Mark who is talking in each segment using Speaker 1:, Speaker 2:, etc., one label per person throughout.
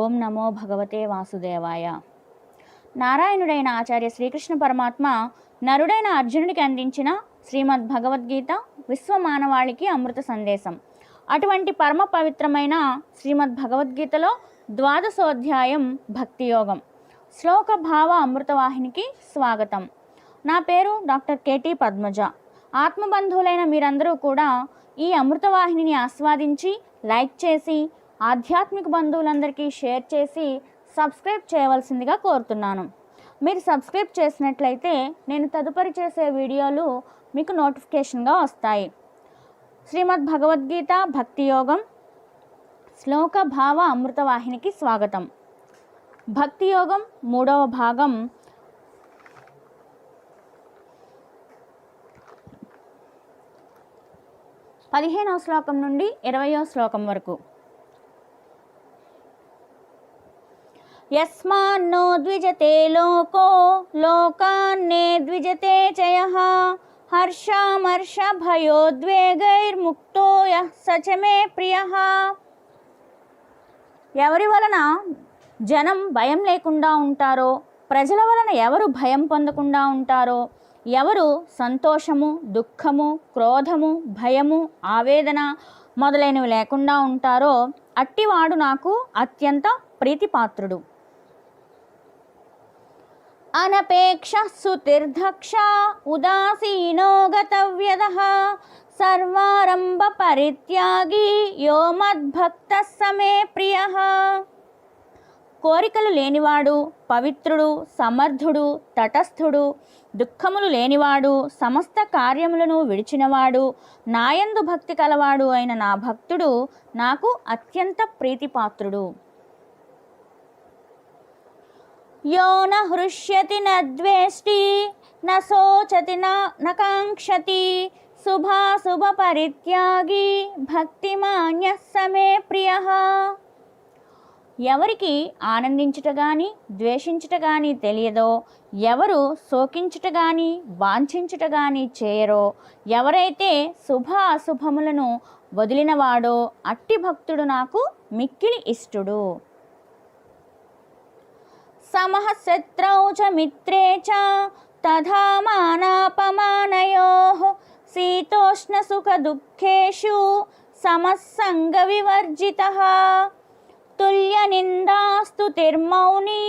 Speaker 1: ఓం నమో భగవతే వాసుదేవాయ. నారాయణుడైన ఆచార్య శ్రీకృష్ణ పరమాత్మ నరుడైన అర్జునుడికి అందించిన శ్రీమద్ భగవద్గీత విశ్వమానవాళికి అమృత సందేశం. అటువంటి పరమ పవిత్రమైన శ్రీమద్ భగవద్గీతలో ద్వాదశోధ్యాయం భక్తియోగం శ్లోక భావ అమృతవాహినికి స్వాగతం. నా పేరు డాక్టర్ కేటీ పద్మజ. ఆత్మబంధువులైన మీరందరూ కూడా ఈ అమృతవాహినిని ఆస్వాదించి లైక్ చేసి ఆధ్యాత్మిక బంధువులందరికీ షేర్ చేసి సబ్స్క్రైబ్ చేయవలసిందిగా కోరుతున్నాను. మీరు సబ్స్క్రైబ్ చేసినట్లయితే నేను తదుపరి చేసే వీడియోలు మీకు నోటిఫికేషన్గా వస్తాయి. శ్రీమద్ భగవద్గీత భక్తి యోగం శ్లోక భావ అమృతవాహినికి స్వాగతం. భక్తి యోగం మూడవ భాగం. పదిహేనవ శ్లోకం నుండి ఇరవయో శ్లోకం వరకు. యస్మాన్నో ద్విజతే లోకో లోకాన్నే ద్విజతే చయ. హర్షామర్ష భయోద్వేగైర్ముక్తో సచమే ప్రియ. ఎవరి వలన జనం భయం లేకుండా ఉంటారో ప్రజల వలన ఎవరు భయం పొందకుండా ఉంటారో ఎవరు సంతోషము దుఃఖము క్రోధము భయము ఆవేదన మొదలైనవి లేకుండా ఉంటారో అట్టివాడు నాకు అత్యంత ప్రీతిపాత్రుడు. అనపేక్ష సుతిర్ధక్ష ఉదాసీనో గతవ్యద సర్వారంభ పరిత్యాగి యో మద్భక్త సమే ప్రియ. కోరికలు లేనివాడు పవిత్రుడు సమర్థుడు తటస్థుడు దుఃఖములు లేనివాడు సమస్త కార్యములను విడిచినవాడు నాయందు భక్తి కలవాడు అయిన నా భక్తుడు నాకు అత్యంత ప్రీతిపాత్రుడు. యో నృష్యతి హృష్యతి నోచతి నకాంక్షతి న శుభాశుభ పరిత్యాగి భక్తిమాన్య సమే ప్రియ. ఎవరికి ఆనందించుట గాని ద్వేషించుట గాని తెలియదో ఎవరు శోకించుట గాని వాంఛించుట గాని చేయరో ఎవరైతే శుభ అశుభములను వదిలినవాడో అట్టి భక్తుడు నాకు మిక్కిలి ఇష్టుడు. సమః శత్రౌ చ మిత్రే చ తథా మానాపమానయోః శీతోష్ణ సుఖ దుఃఖేషు సమస్సంగ వివర్జితః తుల్య నిందాస్తు తిర్మౌని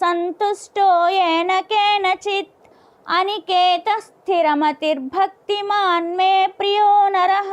Speaker 1: సంతుష్టో ఏన కేనచిత్ అనికేత స్థిరమతిర్భక్తిమాన్ మే ప్రియో నరః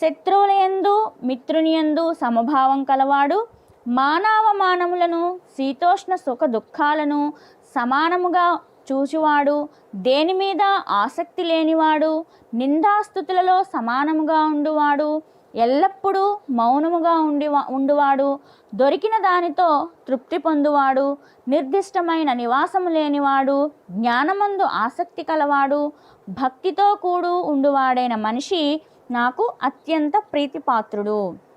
Speaker 1: శత్రువులయందు మిత్రునియందు సమభావం కలవాడు మానవమానములను శీతోష్ణ సుఖ దుఃఖాలను సమానముగా చూచువాడు దేని మీద ఆసక్తి లేనివాడు నిందాస్థుతులలో సమానముగా ఉండువాడు ఎల్లప్పుడూ మౌనముగా ఉండి ఉండువాడు దొరికిన దానితో తృప్తి పొందువాడు నిర్దిష్టమైన నివాసము లేనివాడు జ్ఞానమందు ఆసక్తి కలవాడు భక్తితో కూడు ఉండువాడైన మనిషి నాకు అత్యంత ప్రీతిపాత్రుడు.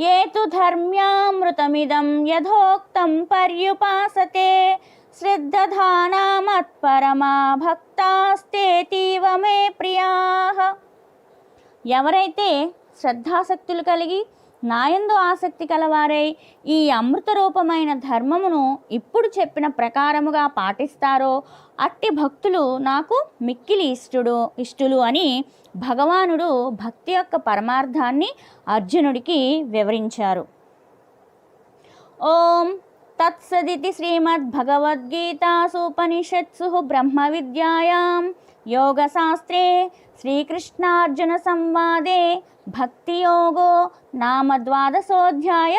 Speaker 1: ఏ తు ధర్మ్యామృతమిదం యథోక్తం పర్యుపాసతే. శ్రద్ధధానా మత్పరమా భక్తాస్తేతీవ మే ప్రియా. ఎవరైతే శ్రద్ధాసక్తులు కలిగి నాయందు ఆసక్తి కలవారై ఈ అమృత రూపమైన ధర్మమును ఇప్పుడు చెప్పిన ప్రకారముగా పాటిస్తారో అట్టి భక్తులు నాకు మిక్కిలి ఇష్టుడు ఇష్టులు అని భగవానుడు భక్తి యొక్క పరమార్థాన్ని అర్జునుడికి వివరించారు. ఓం తత్సదితి శ్రీమద్భగవద్గీతాసూపనిషత్సు బ్రహ్మ విద్యాయాం యోగశాస్త్రే శ్రీకృష్ణార్జున సంవాదే భక్తియోగో నామ ద్వాదశోధ్యాయ